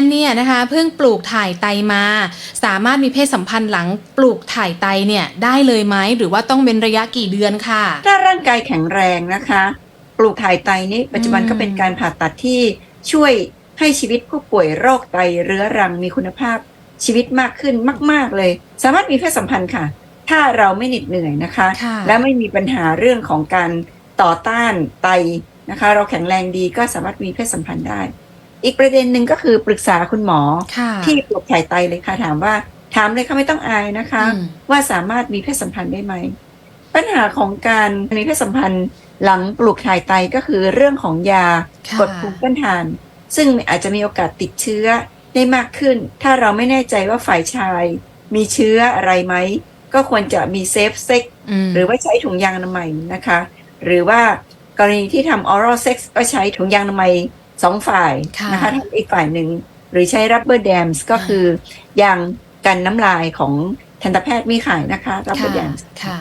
นเนี่ยนะคะเพิ่งปลูกถ่ายไตมา สามารถมีเพศสัมพันธ์หลังปลูกถ่ายไตเนี่ยได้เลยไหมหรือว่าต้องเป็นระยะกี่เดือนค่ะ ถ้าร่างกายแข็งแรงนะคะ ปลูกถ่ายไตนี้ปัจจุบันอืมก็เป็นการผ่าตัดที่ช่วยให้ชีวิตผู้ป่วยโรคไตเรื้อรังมีคุณภาพชีวิตมากขึ้นมาก ๆ เลย สามารถมีเพศสัมพันธ์ค่ะ ถ้าเราไม่เหน็ดเหนื่อยนะคะค่ะและไม่มีปัญหาเรื่องของการต่อต้านไตนะคะ เราแข็งแรงดีก็สามารถมีเพศสัมพันธ์ได้ อีกประเด็นหนึ่งก็คือปรึกษาคุณหมอค่ะที่ปลูกถ่ายไตเลยค่ะถามว่า ถามเลยค่ะไม่ต้องอายนะคะอืมว่าสามารถมีเพศสัมพันธ์ได้ไหม ปัญหาของการมีเพศสัมพันธ์หลังปลูกถ่ายไตก็คือเรื่องของยาค่ะกดภูมิต้านทาน ซึ่งอาจจะมีโอกาสติดเชื้อได้มากขึ้น ถ้าเราไม่แน่ใจว่าฝ่ายชาย มีเชื้ออะไรไหม ก็ควรจะมีเซฟเซ็กมหรือว่าใช้ถุงยางอนามัยนะคะ หรือว่ากรณีที่ทำ oral sex ก็ใช้ถุงยางอนามัย สองฝ่ายค่ะนะคะทำอีกฝ่ายหนึ่งหรือใช้ rubber dams ก็คือยางกันน้ำลายของทันตแพทย์มีขายนะคะ rubber ค่ะ dams ค่ะ